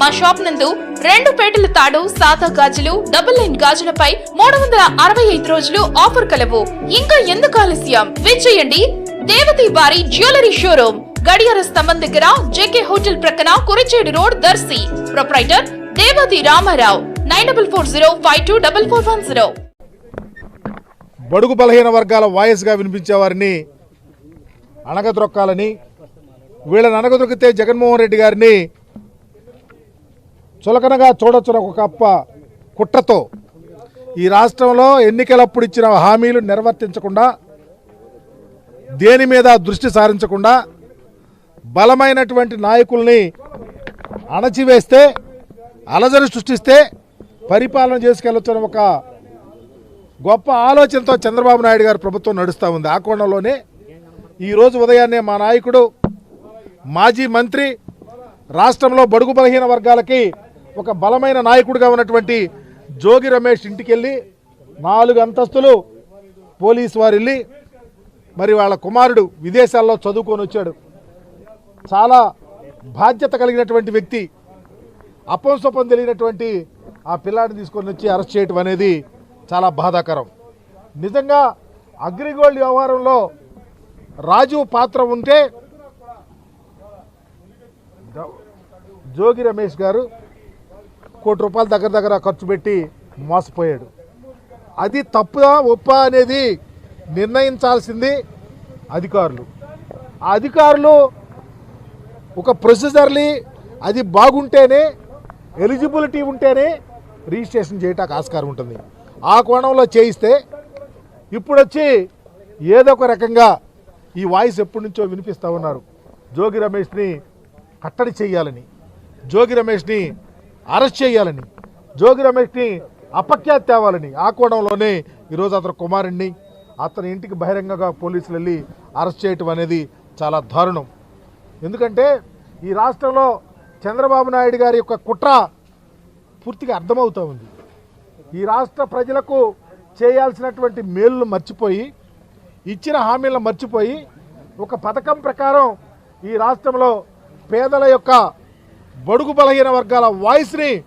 మా షాప్ నందు రెండు పేటల తాడు సాదా గాజులు డబుల్ లైన్ గాజులపై మూడు వందల అరవై ఐదు రోజులు ఆఫర్ కలవు. ఇంకా ఎందుకు ఆలస్యం? విచ్చేయండి దేవతి బారి జ్యువెలరీ షోరూమ్ గడియార స్తంభం దగ్గర జేకే హోటల్ ప్రక్కన Kurichedu road Darsi. Proprietor Devathi Ramarao nine double four zero five two double four one zero. బడుగు బలహీన వర్గాల వాయిస్గా వినిపించే వారిని అణగద్రొక్కాలని వీళ్ళని అణగదొక్కితే జగన్మోహన్ రెడ్డి గారిని చులకనగా చూడొచ్చున ఒక కప్ప కుట్రతో. ఈ రాష్ట్రంలో ఎన్నికలప్పుడు ఇచ్చిన హామీలు నిర్వర్తించకుండా దేని మీద దృష్టి సారించకుండా బలమైనటువంటి నాయకుల్ని అణచివేస్తే అలజడి సృష్టిస్తే పరిపాలన చేసుకెళ్ళొచ్చిన ఒక గొప్ప ఆలోచనతో చంద్రబాబు నాయుడు గారు ప్రభుత్వం నడుస్తూ ఉంది. ఆ కోణంలోనే ఈరోజు ఉదయాన్నే మా నాయకుడు మాజీ మంత్రి రాష్ట్రంలో బడుగు బలహీన వర్గాలకి ఒక బలమైన నాయకుడిగా ఉన్నటువంటి జోగి రమేష్ ఇంటికి వెళ్ళి నాలుగు అంతస్తులు పోలీసు వారు వెళ్ళి మరి వాళ్ళ కుమారుడు విదేశాల్లో చదువుకొని వచ్చాడు. చాలా బాధ్యత కలిగినటువంటి వ్యక్తి. అప్పం తెలియనటువంటి ఆ పిల్లాడిని తీసుకొని వచ్చి అరెస్ట్ చేయటం అనేది చాలా బాధాకరం. నిజంగా అగ్రిగోల్డ్ వ్యవహారంలో రాజు పాత్ర ఉంటే జోగి రమేష్ గారు కోటి రూపాయల దగ్గర దగ్గర ఖర్చు పెట్టి మోసపోయాడు. అది తప్పుదా ఒప్పా అనేది నిర్ణయించాల్సింది అధికారులు. ఆ అధికారులు ఒక ప్రొసీజర్లీ అది బాగుంటేనే ఎలిజిబిలిటీ ఉంటేనే రిజిస్ట్రేషన్ చేయటానికి ఆస్కారం ఉంటుంది. ఆ కోణంలో చేయిస్తే ఇప్పుడు వచ్చి ఏదో ఒక రకంగా ఈ వాయిస్ ఎప్పటి నుంచో వినిపిస్తూ ఉన్నారు. జోగి రమేష్ని కట్టడి చేయాలని. జోగి రమేష్ని అరెస్ట్ చేయాలని జోగి రమేష్ని అపఖ్యాతి తేవాలని ఆ కోణంలోనే ఈరోజు అతని కుమారుణ్ణి అతని ఇంటికి బహిరంగంగా పోలీసులు వెళ్ళి అరెస్ట్ చేయటం అనేది చాలా దారుణం. ఎందుకంటే ఈ రాష్ట్రంలో చంద్రబాబు నాయుడు గారి యొక్క కుట్ర పూర్తిగా అర్థమవుతూ ఉంది. ఈ రాష్ట్ర ప్రజలకు చేయాల్సినటువంటి మేలును మర్చిపోయి ఇచ్చిన హామీలను మర్చిపోయి ఒక పథకం ప్రకారం ఈ రాష్ట్రంలో పేదల యొక్క బడుగు బలహీన వర్గాల వాయిస్ని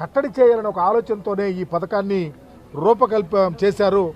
కట్టడి చేయాలని ఒక ఆలోచనతోనే ఈ పథకాన్ని రూపకల్ప చేశారు.